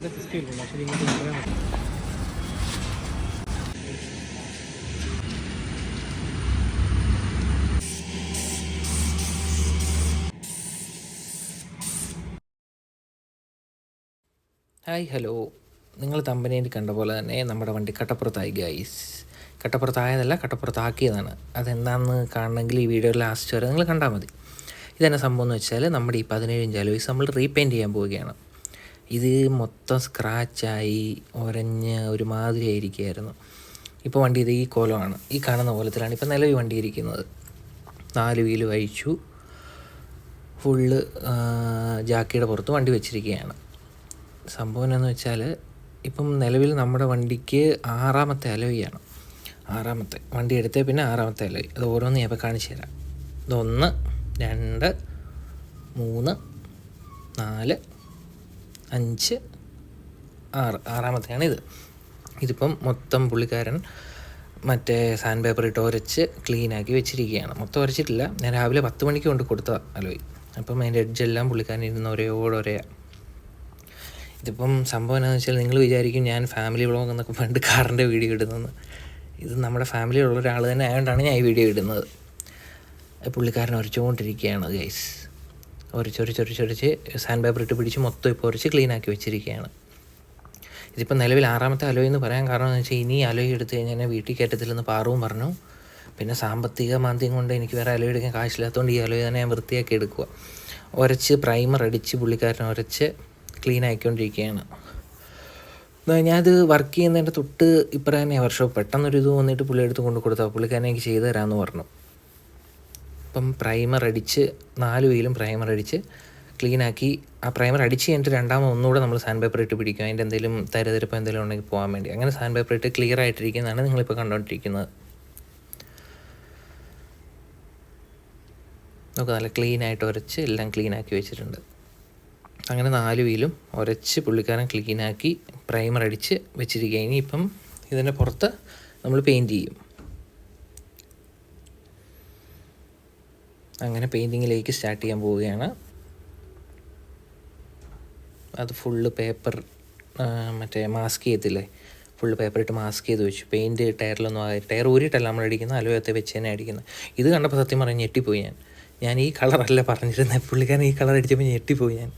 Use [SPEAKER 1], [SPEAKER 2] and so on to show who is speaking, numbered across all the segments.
[SPEAKER 1] Hi hello. നിങ്ങൾ തമ്പനേന്റെ കണ്ട പോലെ തന്നെ നമ്മുടെ വണ്ടി കട്ടപ്പുറത്തായി ഗൈസ് കട്ടപ്പുറത്തായതല്ല കട്ടപ്പുറത്താക്കിയതാണ്. അതെന്താണെന്ന് കാണണമെങ്കിൽ ഈ വീഡിയോ ലാസ്റ്റ് വരെ നിങ്ങൾ കണ്ടാൽ മതി. ഇതെന്നെ സംഭവം എന്ന് വെച്ചാൽ നമ്മുടെ ഈ പതിനേഴ് ഇഞ്ച് അലോയ്സ് നമ്മൾ റീപെയിന്റ് ചെയ്യാൻ പോവുകയാണ്. ഇത് മൊത്തം സ്ക്രാച്ചായി ഒരഞ്ഞ് ഒരുമാതിരി ആയിരിക്കുകയായിരുന്നു. ഇപ്പോൾ വണ്ടി ഇത് ഈ കോലമാണ്. ഈ കാണുന്ന കോലത്തിലാണ് ഇപ്പോൾ നിലവിൽ വണ്ടി ഇരിക്കുന്നത്. നാല് വീൽ വഹിച്ചു. ഫുള്ള് ജാക്കിയുടെ പുറത്ത് വണ്ടി വെച്ചിരിക്കുകയാണ്. സംഭവം എന്താണെന്ന് വെച്ചാൽ ഇപ്പം നിലവിൽ നമ്മുടെ വണ്ടിക്ക് ആറാമത്തെ അലോയാണ് ആറാമത്തെ. വണ്ടി എടുത്തേ പിന്നെ ആറാമത്തെ അലോയ് അത് ഓരോന്ന് ഞാൻ കാണിച്ചു തരാം. ഇതൊന്ന് രണ്ട് മൂന്ന് നാല് അഞ്ച് ആറ് ആറാമത്തെയാണ് ഇത്. ഇതിപ്പം മൊത്തം പുള്ളിക്കാരൻ മറ്റേ സാൻഡ് പേപ്പർ ഇട്ട് ഉരച്ച് ക്ലീനാക്കി വെച്ചിരിക്കുകയാണ്. മൊത്തം ഉരച്ചിട്ടില്ല ഞാൻ രാവിലെ പത്ത് മണിക്ക് കൊണ്ട് കൊടുത്ത അലോയി. അപ്പം അതിന്റെ എഡ്ജെല്ലാം പുള്ളിക്കാരൻ ഇരുന്ന് ഒരേയോടൊരയാ ഇതിപ്പം സംഭവം എന്താണെന്ന് വെച്ചാൽ നിങ്ങൾ വിചാരിക്കും ഞാൻ ഫാമിലി വ്ളോഗ് എന്നൊക്കെ പണ്ട് കാറിന്റെ വീഡിയോ ഇടുന്നതെന്ന് ഇത് നമ്മുടെ ഫാമിലിയിലുള്ള ഒരാൾ തന്നെ ആയതുകൊണ്ടാണ് ഞാൻ ഈ വീഡിയോ ഇടുന്നത്. പുള്ളിക്കാരൻ ഉരച്ചുകൊണ്ടിരിക്കുകയാണ് ഗൈസ് ഉരച്ചൊരച്ചൊരച്ചൊരച്ച് സാൻഡ് പേപ്പർ ഇട്ട് പിടിച്ച് മൊത്തം ഇപ്പോൾ ഉരച്ച് ക്ലീൻ ആക്കി വെച്ചിരിക്കുകയാണ് ഇതിപ്പോൾ നിലവിൽ ആറാമത്തെ അലോയ് എന്ന് പറയാൻ കാരണം എന്ന് വെച്ചാൽ ഇനി അലോയ് എടുത്ത് കഴിഞ്ഞാൽ വീട്ടിൽ കയറ്റത്തില്ലെന്ന് പാറവും പറഞ്ഞു. പിന്നെ സാമ്പത്തിക മാന്ദ്യം കൊണ്ട് എനിക്ക് വേറെ അലോയ് എടുക്കാൻ കാശില്ലാത്തതുകൊണ്ട് ഈ അലോയ് തന്നെ ഞാൻ വൃത്തിയാക്കി എടുക്കുക ഉരച്ച് പ്രൈമർ അടിച്ച് പുള്ളിക്കാരൻ ഉരച്ച് ക്ലീൻ ആക്കിക്കൊണ്ടിരിക്കുകയാണ് ഞാനത് വർക്ക് ചെയ്യുന്നതിന്റെ തൊട്ട് ഇപ്പം തന്നെ വർഷം പെട്ടെന്നൊരു ഇത് വന്നിട്ട് പുള്ളി എടുത്ത് കൊണ്ട് കൊടുത്താൽ പുള്ളിക്കാരനെ എനിക്ക് ചെയ്തു തരാമെന്ന് പറഞ്ഞു. ഇപ്പം പ്രൈമർ അടിച്ച് നാല് വീലും പ്രൈമർ അടിച്ച് ക്ലീൻ ആക്കി. ആ പ്രൈമർ അടിച്ച് കഴിഞ്ഞിട്ട് രണ്ടാമത് ഒന്നുകൂടെ നമ്മൾ സാൻഡ് പേപ്പർ ഇട്ട് പിടിക്കും. അതിന്റെ എന്തെങ്കിലും തരതിരിപ്പ് എന്തെങ്കിലും ഉണ്ടെങ്കിൽ പോകാൻ വേണ്ടി. അങ്ങനെ സാൻഡ് പേപ്പർ ഇട്ട് ക്ലിയർ ആയിട്ടിരിക്കുന്നതാണ് നിങ്ങളിപ്പോൾ കണ്ടുകൊണ്ടിരിക്കുന്നത്. നമുക്ക് നല്ല ക്ലീൻ ആയിട്ട് ഉരച്ച് എല്ലാം ക്ലീൻ ആക്കി വെച്ചിട്ടുണ്ട്. അങ്ങനെ നാല് വീലും ഉരച്ച് പുള്ളിക്കാരൻ ക്ലീനാക്കി പ്രൈമർ അടിച്ച് വെച്ചിരിക്കുക ഇപ്പം ഇതിന്റെ പുറത്ത് നമ്മൾ പെയിന്റ് ചെയ്യും. അങ്ങനെ പെയിന്റിങ്ങിലേക്ക് സ്റ്റാർട്ട് ചെയ്യാൻ പോവുകയാണ്. അത് ഫുള്ള് പേപ്പർ മറ്റേ മാസ്ക് ചെയ്തില്ലേ ഫുള്ള് പേപ്പർ ഇട്ട് മാസ്ക് ചെയ്ത് വെച്ചു. പെയിന്റ് ടയറിലൊന്നും ആയി ടയർ ഊരിയിട്ടല്ല നമ്മൾ അടിക്കുന്നത് അലോയത്തെ വെച്ച് തന്നെ അടിക്കുന്നത്. ഇത് കണ്ടപ്പോൾ സത്യം പറഞ്ഞ് ഞെട്ടിപ്പോയി ഞാൻ. ഞാൻ ഈ കളറല്ല പറഞ്ഞിരുന്നത് പുള്ളിക്കാരൻ ഈ കളർ അടിച്ചപ്പോൾ ഞെട്ടിപ്പോയി ഞാൻ.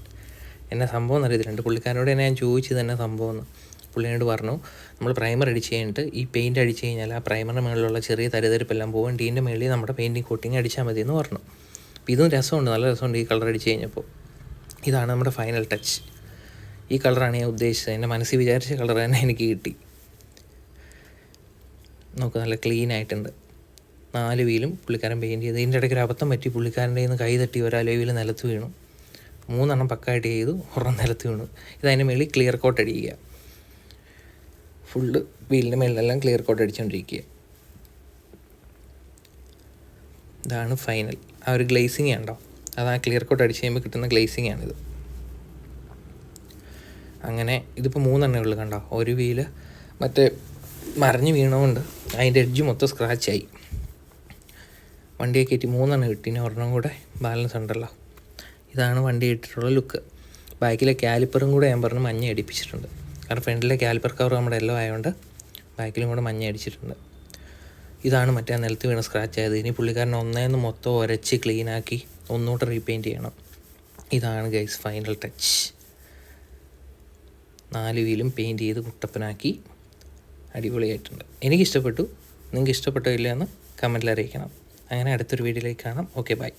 [SPEAKER 1] എന്നെ സംഭവം എന്നറിയത്തില്ല. പുള്ളിക്കാരനോട് തന്നെ ഞാൻ ചോദിച്ചത് തന്നെ സംഭവം എന്ന്. പുള്ളിയോട് പറഞ്ഞു നമ്മൾ പ്രൈമർ അടിച്ച് കഴിഞ്ഞിട്ട് ഈ പെയിന്റ് അടിച്ച് കഴിഞ്ഞാൽ ആ പ്രൈമറിന് മുകളിലുള്ള ചെറിയ തരിതരിപ്പെല്ലാം പോകും. ടീന്റെ മുകളിൽ നമ്മുടെ പെയിന്റിങ് കോട്ടിങ് അടിച്ചാൽ മതി എന്ന് പറഞ്ഞു. അപ്പോൾ ഇതും രസമുണ്ട് നല്ല രസമുണ്ട് ഈ കളർ അടിച്ച് കഴിഞ്ഞപ്പോൾ. ഇതാണ് നമ്മുടെ ഫൈനൽ ടച്ച് ഈ കളറാണ് ഞാൻ ഉദ്ദേശിച്ചത്. എന്റെ മനസ്സിൽ വിചാരിച്ച കളർ തന്നെ എനിക്ക് കിട്ടി. നോക്ക് നല്ല ക്ലീൻ ആയിട്ടുണ്ട്. നാല് വീലും പുള്ളിക്കാരൻ പെയിന്റ് ചെയ്ത്. ഇതിന്റെ ഇടയ്ക്ക് ഒരു അബദ്ധം പറ്റി പുള്ളിക്കാരന്റെ നിന്ന് കൈ തട്ടി ഒരാലോ വീൽ നിലത്ത് വീണു. മൂന്നെണ്ണം പക്കായിട്ട് ചെയ്തു ഒരെണ്ണം നിലത്ത് വീണു. ഇതതിന്റെ മേളിൽ ക്ലിയർ കോട്ട് അടിക്കുക. ഫുള്ള് വീലിന്റെ മേളിലെല്ലാം ക്ലിയർ കോട്ട് അടിച്ചുകൊണ്ടിരിക്കുക ഇതാണ് ഫൈനൽ ആ ഒരു ഗ്ലേസിങ് ഉണ്ടോ അത് ആ ക്ലിയർ കോട്ട് അടിച്ച് കഴിയുമ്പോൾ കിട്ടുന്ന ഗ്ലേസിങ് ആണിത്. അങ്ങനെ ഇതിപ്പോൾ മൂന്നെണ്ണേ ഉള്ളു കണ്ടോ? ഒരു വീൽ മറ്റേ മറിഞ്ഞ് വീണതുകൊണ്ട് അതിന്റെ എഡ്ജ് മൊത്തം സ്ക്രാച്ചായി വണ്ടിയെ കയറ്റി മൂന്നെണ്ണം കിട്ടി ഒരെണ്ണം കൂടെ ബാലൻസ് ഉണ്ടല്ലോ. ഇതാണ് വണ്ടി ഇട്ടിട്ടുള്ള ലുക്ക് ബാക്കിലെ കാലിപ്പറും കൂടെ ഞാൻ പറഞ്ഞ് മഞ്ഞ അടിപ്പിച്ചിട്ടുണ്ട്. കാരണം ഫ്രണ്ടിലെ കാലിപ്പർ കവർ നമ്മുടെ എല്ലാം ആയതുകൊണ്ട് ബാക്കിലും കൂടെ മഞ്ഞ അടിച്ചിട്ടുണ്ട്. ഇതാണ് മറ്റേ നിലത്ത് വീണ സ്ക്രാച്ച് ആയത്. ഇനി പുള്ളിക്കാരൻ ഒന്നേന്ന് മൊത്തം ഉരച്ച് ക്ലീനാക്കി ഒന്നുകൂടെ റീപെയിന്റ് ചെയ്യണം. ഇതാണ് ഗൈസ് ഫൈനൽ ടച്ച് നാല് വീലും പെയിന്റ് ചെയ്ത് കുട്ടപ്പനാക്കി അടിപൊളിയായിട്ടുണ്ട്. എനിക്കിഷ്ടപ്പെട്ടു നിങ്ങൾക്ക് ഇഷ്ടപ്പെട്ടോ ഇല്ലയെന്ന് കമന്റിൽ അറിയിക്കണം. അങ്ങനെ അടുത്തൊരു വീഡിയോയിലേക്ക് കാണാം. Okay bye